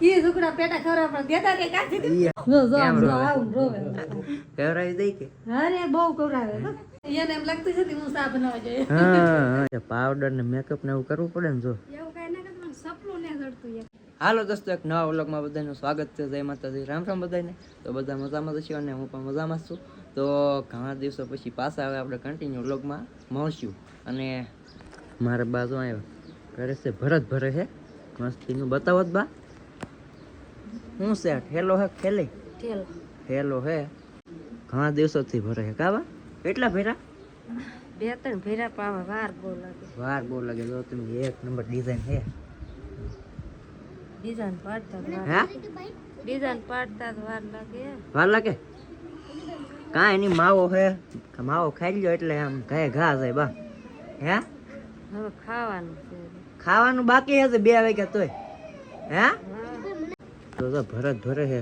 ઈ છોકરા પેટા ખવડાવવા પણ દેતા કે કાઢી જો જો કેમ આમ જો રોવે? આવું રોવે. કહેવરાવી દઈ કે. અરે બહુ કવરાવે એને એમ લાગતું છે કે હું સા બનાવવા જોઈએ. હા પાવડર ને મેકઅપ ને એવું કરવું પડે ને જો. એવું કઈ ના કરતું સપનું ને જડતું હાલો દોસ્તો એક નવા વ્લોગમાં બધાનું સ્વાગત છે. જય માતાજી. રામ રામ બધાને. તો બધા મજામાં જશે અને હું પણ મજામાં છું. તો ઘણા દિવસો પછી પાછા હવે આપણે કન્ટિન્યુ વ્લોગમાં મળશું. અને મારા બાજુ આવ્યો ઘરે છે ભરત ભરે છે મસ્તીનું બતાવો જ બા. શું છે? ઠેલો હે ખેલે? ઠેલો. ઠેલો હે. ઘણા દિવસોથી ભરે છે કાવા કેટલા ભેરા બે ત્રણ ભેરા પાવા વાર બહુ લાગે. વાર બહુ લાગે જો તમે એક નંબર ડિઝાઇન હે. ડિઝાઇન પાડતા હે? ડિઝાઇન પાડતા વાર લાગે. વાર લાગે? કાંઈ એની માવો હે. માવો ખાઈ લ્યો એટલે આમ ઘાય ઘા જાય બા. હે? હવે ખાવાનું છે. ખાવાનું બાકી હશે બે વાગ્યા તોય. હે. તો તો ભરત ભરે છે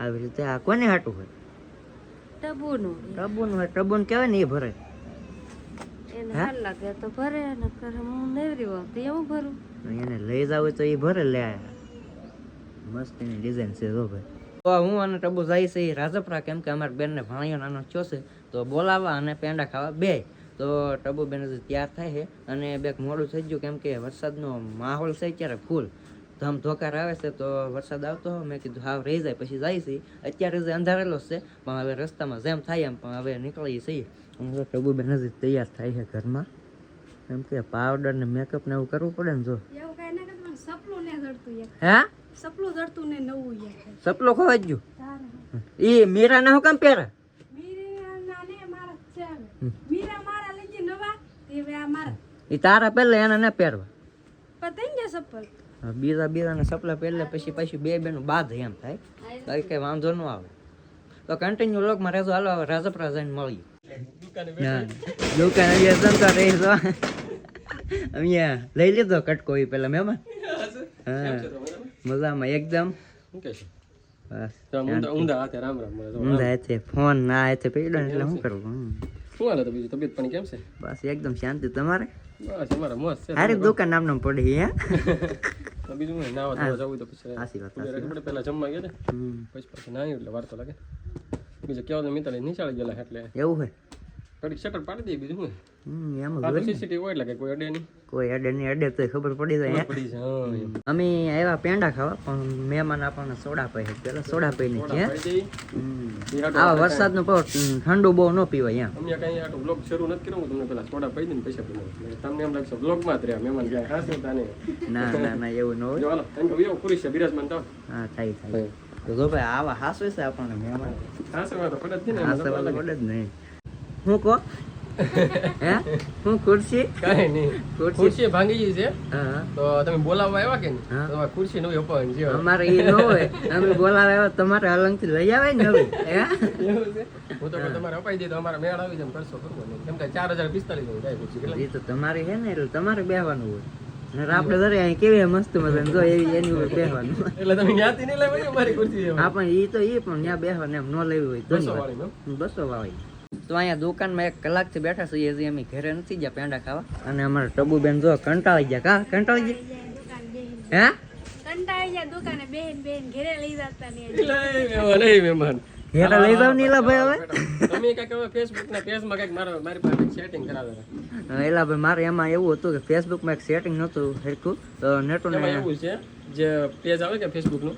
આવી રીતે આ કોને હાટું હોય? ટબુનું ટબુનું હોય. ટબુન કહેવાય ને એ ભરે. એને હાલ લાગે તો ભરે ને કરે હું નેવરી હોઉં તો એવું ભરું. એને લઈ જાવ તો એ ભરે લે. મસ્ત એની ડિઝાઇન છે જો ભાઈ. તો હું અને ટબુ જાય છે એ રાજપરા કેમ કે અમારા બેનને ભાણિયો નાનો થયો છે. તો બોલાવવા અને પેંડા ખાવા બે. તો ટબુ બેન તૈયાર થાય છે અને બેક મોડું થઈ ગયું કેમ કે વરસાદનો માહોલ છે અત્યારે ફૂલ ધમ ધોકાર આવે છે તો વરસાદ આવતો હોય મેં કીધું હાવ રહી જાય પછી જાય છે. અત્યારે જે અંધારેલો જ છે પણ હવે રસ્તામાં જેમ થાય એમ પણ હવે નીકળીએ છીએ અને જો ટબુ બેન હજી તૈયાર થાય છે ઘરમાં. કેમ કે પાવડર ને મેકઅપ ને એવું કરવું પડે ને જો. એવું કઈ ના કરતું સપનું ને જડતું યાર હે? સપનું જડતું ને નવું યાર સપલો ખોવાઈ ગયું? તારે. ઈ મીરા ના હું કામ પહેરે? મીરા નાને મારા છે મીરા મારા લઈ ગયા નવા તે હવે આ મારા. ઈ તારા પહેલા એને ના પહેરવા. પતંગ ગયા સપલ. હા, બીજા બીજા ને સપલા પહેરલે પછી પાછું બે બેનું બાદ એમ થાય. બાકી કઈ વાંધો ન આવે. તો કન્ટિન્યુ લોકમાં રહેજો. હાલો હવે રાજપરા જઈને મળીએ. ના, દુકાન અહીંયા સંતો રહી જો અહીંયા લઈ લીધો કટકો ઈ પેલા મહેમાન? હા. મજામાં એકદમ? બસ. ઊંધા હાથે રામ રામ મળે ઊંધા હાથે ફોન ના હાથે પડ્યો ને એટલે શું કરવું હમ. શું હાલે તો બીજું તબિયત પાણી કેમ છે? બસ એકદમ શાંતિ. તમારે? બસ અમારા મોજ છે. હારી દુકાન નામનું પડી હે? તો બીજું નહીં નાવા ધોવા જવું તો પછી સાચી વાત પડે પહેલા જમવા ગયા ને પછી પછી નાહ્યું એટલે વાર તો લાગે. બીજું કેવા મિત્ર નીચાળી ગયેલા એટલે એવું હોય? શટર પાડી દઈએ બીજું શું એમ સીસીટીવી હોય એટલે કોઈ અડે નહીં. કોઈ અડે નહીં અડે તો ખબર પડી જાય પડી અમે આવ્યા પેંડા ખાવા પણ મહેમાન આપણને સોડા પી પેલા સોડા પી ને છે આવા વરસાદનો ઠંડુ બહુ ન પીવાય એમ. અમે કઈ આટલું બ્લોગ શરૂ નથી કર્યો તમને પેલા સોડા પડી દઈને પૈસા પી તમને એમ લાગશે બ્લોગમાં જ રહ્યા મહેમાન ગયા ખાસ નતા નહીં ના ના ના એવું ન હોય. હાલો એમ કે પૂરી છે બિરાજમાન થાવ હા થાય થાય. તો જો ભાઈ આવા હાસવે છે આપણને મહેમાન. એમાં તો પડે જ નહીં ને હાસવે પડે જ નહીં. હું કહો હે? હું ખુરશી? કઈ નહીં. ખુરશી. ભાંગી ગઈ છે. તો તમે બોલાવવા આવ્યા કે નહીં? હા. ખુરશી નવી અપાવવાની છે અમારે એ ન હોય. અમે બોલાવવા આવ્યા તમારે અલંગથી લઈ આવે ને હવે હે? હું તો તમારે અપાઈ દે તો અમારા મેળ આવી જાય કરશો કરવો નહીં કેમ કે ચાર હજાર પિસ્તાલીસનું ખુરશી એ તો તમારી હે ને એટલે તમારે બેહવાનું હોય. આપણે દરે અહીં કેવી મસ્ત મજા જો એવી એની ઉપર બેહવાનું એટલે તમે જ્ઞાતિ નહીં લેવાય અમારી ખુરશી. હા પણ ઈ તો ઈ પણ ત્યાં બેહવાનું એમ ન લેવી હોય તો બસો વાળી બસો વાળી તો અહીંયા દુકાનમાં એક કલાકથી બેઠા છીએ હજી અમે ઘરે નથી ગયા પેંડા ખાવા. અને અમારા ટબુ બેન જો કંટાળી ગયા. કા? કંટાળી ગયા? હે? કંટાળી જાય દુકાને બેન બેન ઘરે લઈ જતા ને. એટલે મહેમાન ઘેરા લઈ જાવ નીલા ભાઈ હવે? તમે કંઈક હવે ફેસબુક ના પેજમાં કંઈક મારા મારી પાસે સેટિંગ કરાવે એલા ભાઈ મારે એમાં એવું હતું કે ફેસબુકમાં એક સેટિંગ નહોતું સરખું તો નેટો ને એવું છે જે પેજ આવે કે ફેસબુકનું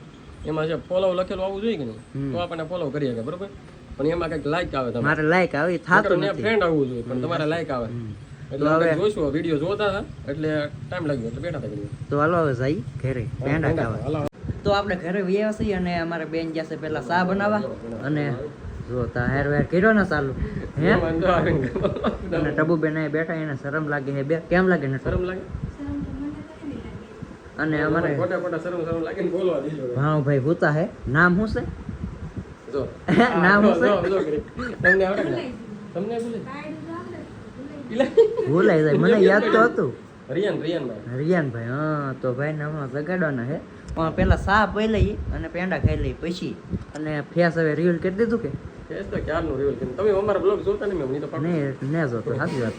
એમાં જે ફોલો લખેલું આવવું જોઈએ કે નહીં? તો આપણને ફોલો કરી શકે બરોબર? પણ એમાં કંઈક લાઈક આવે તમારે. મારે લાયક આવી થાતું નથી. ફ્રેન્ડ આવવું જોઈએ પણ તમારે લાઈક આવે. એટલે હવે જોશું વિડિયો જોતા હતા એટલે ટાઈમ લાગ્યો એટલે બેઠા હતા તો હાલો હવે જઈ ઘરે પેંડા ખાવા. તો આપણે ઘરે વ્યા છીએ અને અમારે બેન જશે પહેલા ચા બનાવવા. અને જો તા હેર વેર કર્યો ને ચાલુ. હે. અને ટબુ બેન એ બેઠા એને શરમ લાગે હે બે કેમ લાગે ને શરમ લાગે? અને અમારે દીજો. ભાણુભાઈ હુતા હે. નામ શું છે? જો ના હું તમને આવડે તમને ભૂલે ભૂલાઈ જાય. મને યાદ તો હતું. રિયાન રિયાન ભાઈ. રિયાનભાઈ હા તો ભાઈ હમણાં જગાડવાના છે. પણ પેલા સા પહી લઈ અને પેંડા ખાઈ લઈ પછી. અને ફેસ હવે રિયલ કરી દીધું કે? ફેસ તો ક્યારનું reveal કર્યું. તમે અમારા બ્લોગ જોતા નહીં તો. ને ને જોતો સાચી વાત.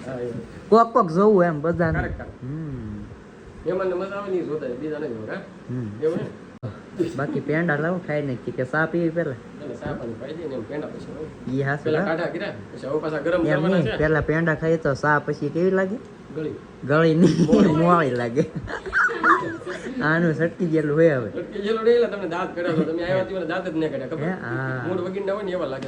કોક કોક જોવું એમ બધાને. ક્યારેક ક્યારેક. હમ. મહેમાનને મજા આવે ને જોતા બીજા નહીં જોતા, એવું ને? બાકી પેંડા લાવો ખાઈ નાખી કે સા પીવી પેલા ને. ઈ પેલા હા? પેંડા ખાઈએ તો સા પછી કેવી લાગે? ગળી. નહીં મોળી. લાગે. આનું સટકી ગયેલું હોય હવે. જેલો નહીં દાંત કર્યા તમે આવ્યા દાંત જ નહીં કર્યા ખબર? વગીરના હોય ને એવા લાગે.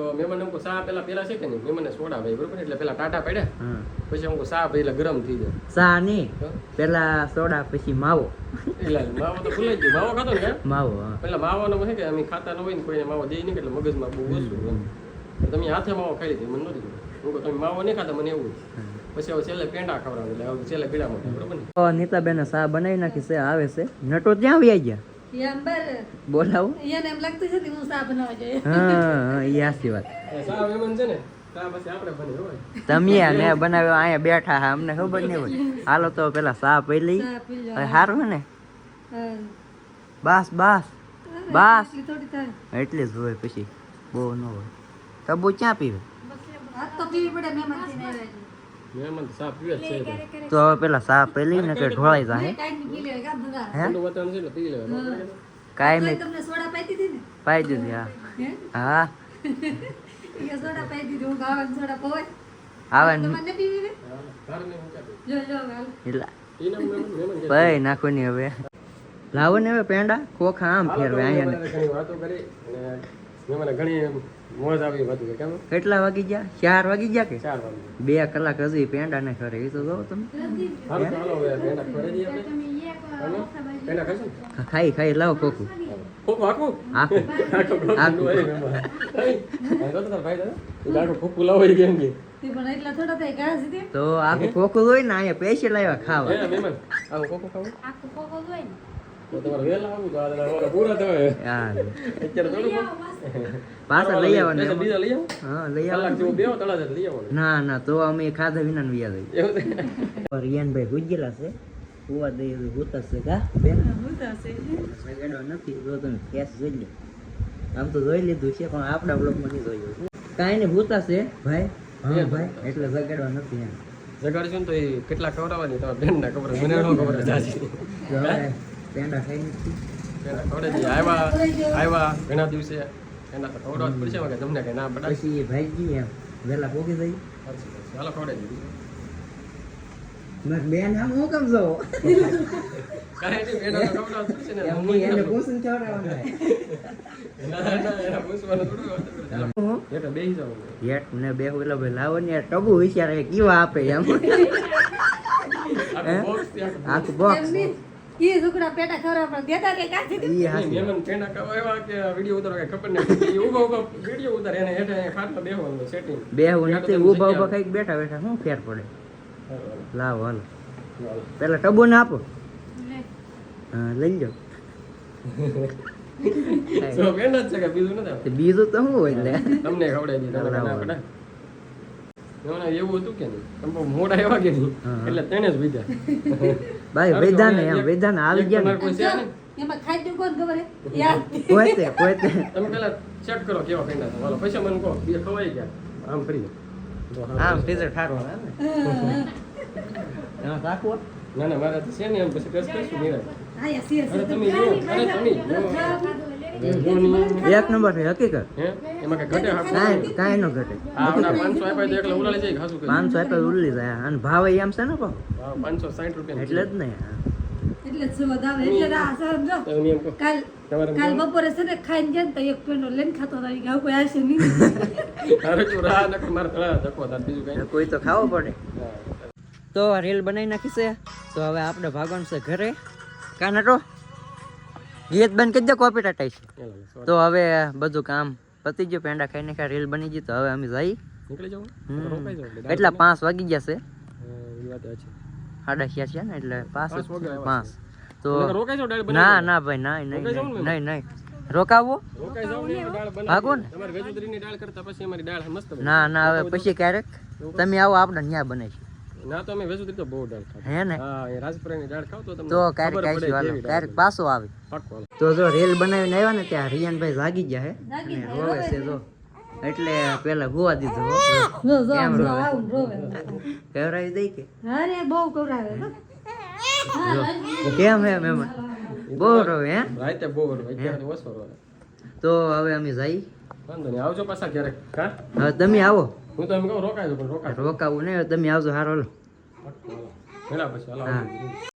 તો મહેમાન અમુક ચા પેલા પેલા છે કે નહીં મહેમાનને સોડા ભાઈ બરોબર? એટલે પેલા ટાટા પડ્યા. પછી અમુક ચા ભાઈ એટલે ગરમ થઈ જાય. સા નહીં પેલા સોડા પછી માવો. એટલે માવો તો ભૂલાઈ ગયો માવો ખાતો ને માવો પેલા માવાનો છે કે અમે ખાતા ન હોય ને કોઈને માવો દે નહીં એટલે મગજમાં બહુ ઓછું તમે હાથે માવો ખાઈ લીધી મને નથી. હું તમે માવો નહીં ખાતા મને એવું પછી હવે છેલ્લે પેંડા ખવડાવે એટલે છેલ્લે પીડા માટે બરોબર ને? નીતાબેન સા બનાવી નાખી છે આવે છે. નટો ત્યાં આવી ગયા? બોલાવો? એમ લાગતું છે કે હું સા બનાવવા જોઈએ. હા હા ઈ વાત. એ ચા છે ને ચા પછી આપણે બને હોય તમે ને બનાવ્યો અહીંયા બેઠા હા અમને ખબર નહીં હોય. હાલો તો પેલા સા પી લઈ. હારું હવે સારું ને? બસ બસ બાસ. એટલી એટલે જ હોય પછી બહુ ન હોય. તબુ ક્યાં પીવે? તો પીવી પડે મહેમાન તો હવે પેલા સા પેલી ને કે ઢોળાઈ જાય? હે? કાઈ નહીં. તમને સોડા પાઈ દીધી ને? પાઈ દીધી હા. હા? એ સોડા પાઈ દીધી હું ગાવાની સોડા પોય આવે ને. તમારે પીવી ને? જો જો કે ભાઈ નાખો ની હવે. લાવો ને હવે પેંડા. કોખા આમ ફેરવે અહીંયા વાતો કરી ઘણી મોજ આવી વાતો કેમ કેટલા વાગી ગયા ચાર વાગી ગયા કે ચાર વાગે બે કલાક હજી પેંડા ને ખરે એ તો જો તમે ખાઈ ખાઈ લાવો કોકુ તો આખું કોકું હોય ને અહીંયા પૈસે લાવ્યા ખાવા પાછા લઈ આવવાના પૈસા એમાં. બીજા લઈ આવો હા લઈ કલાક આવવાના જેવું બેહો તળાજા લઈ આવવાનું ના ના તો અમે ખાધા વિના વ્યા દઈ રિયાનભાઈ ગુજેલા છે હુવા દઈ હુતા છે કા બેન હું તો હશે સગાડવા નથી જો તમે કેસ જોઈ લે આમ તો જોઈ લીધું છે પણ આપણા બ્લોગમાં નહીં જોયું કાંઈ નહીં હુતા છે ભાઈ હા ભાઈ એટલે સગાડવા નથી એમ જગાડશું ને તો એ કેટલા ખવડાવવાની તમારા બેન ના ખબર મને ખબર જાજી પેંડા ખાઈ નથી પેલા ખવડાવી દઈએ. આવ્યા આવ્યા ઘણા દિવસે એના તો ખવડાવવા જ પડશે વગર તમને કઈ ના પડાય પછી ભાઈજી એમ વહેલા પોગી જઈ ચાલો ખવડાવી દઈએ મારે બેન આમ હું કેમ જો કાંઈ નહીં, બેનોને ખવડાવવા જ પડશે ને. એમ નહીં, એને પૂછીને ખવડાવવાનું હોય. ના, ના, એના પૂછવાનું થોડું હોય. ચાલો, હું? હેઠળ બેસી જવાનું. યેટ ને બે પેલા ભાઈ લાવો ને યાર ટબુ વિચારે કેવા આપે એમ આખું box થી આખું આખું બોક્સ એમની ઈ ઝુકડા પેટા ખવડાવવા પણ દેતા કે કાંઈ ઈ હાસી એમન મહેમાન પેંડા ખાવા કે વિડિયો ઉતારવા કઈ ખબર નહીં ઈ ઊભા ઊભા વિડિયો ઉતારે એને હેઠે ખાટમાં બેહવાનું સેટિંગ બેહવું નથી ઊભા ઊભા કંઈક બેઠા બેઠા શું ફેર પડે? લાવ હાલ. પેલા ટબુ ને આપો હા લઈ જાઓ. કે બીજું નથી બીજું તો શું હોય એટલે તમને ખવડાવી દીધા એમને એવું હતું કે નહીં. તમે મોટા એવા કે નહીં. એટલે તેને જ વિદ્યા. ભાઈ વેદાને એમ વેદાને આવી ગયા કોઈ. એમાં કોણ ખબર પોતે પોતે. તમે પેલા ચેક કરો કેવા પેંડા છે. પૈસા મને કહો. બે ખવાઈ ગયા. આમ દો. આમ ઠારવા આવે ને. ના ના મારે છે ને એમ. પછી અરે તમે જો અરે તમે. એક નંબરની હકીકત. એમાં કઈ ઘટે કાંઈ કાંઈ ન ઘટે. પાંચસો આપ્યા ઉલાળી જાય ખાસું પાંચસો આપ્યા ઉલ્લી જાય. અને ભાવ એમ છે ને પાંચસો સાઠ રૂપિયા એટલે જ નહીં એટલે જ સુવદ એટલે આ સમજો તો એની કાલ કાલ બપોરે છે ને ખાઈને જાય ને તો એક પેનો લઈને ખાતો હતો. કે કોઈ આવશે નહીં. તારે જો રાહ નકર મારે તળા ધક્કો થાય બીજું કઈ કોઈ તો ખાવો પડે. તો રીલ બનાવી નાખી છે. તો હવે આપણે ભાગવાનું છે ઘરે. કા નટો? ગીત બંધ કરી દે કોપી ટાટાઈ છે. તો હવે બધું કામ પતી ગયું પેંડા ખાઈ નાખ્યા રીલ બની ગઈ તો હવે અમે જઈ. નીકળી એટલે પાંચ વાગી ગયા છે. સાડા છ છે ને એટલે પાંચ પાંચ તો ના ના ભાઈ ના? નહીં નહીં નહીં. રોકાવો? ભાગો ને. ના ના હવે પછી ક્યારેક તમે આવો આપણે ન્યા બનાવીશું. ના તો અમે વેજુદરી તો બહુ દાળ ખાતા હે ને? હા એ રાજપુરાની દાળ ખાવ તો તમને તો ક્યારેક પડે હાલો. ક્યારેક પાછો આવે. પાક્કું તો જો રેલ બનાવીને આવ્યા ને ત્યાં રિયાનભાઈ જાગી ગયા હે. અને રોવે છે જો. એટલે પેલા ગોવા દીધો હો. જો જો કેમ રોવે? આવું દઈ કે? અરે બહુ કવરાવે કેમ હે મહેમાન બહુ રવે હે? રાતે બહુ રહે અત્યારે ઓછો રહે તો હવે અમે જઈ. વાંધો નહીં આવજો પાછા ક્યારેક હા? તમે આવો. હું તો એમ કહું રોકાય પણ રોકાય રોકાવું નહીં તમે આવજો હારો લો પછી હાલો હા. આવજો.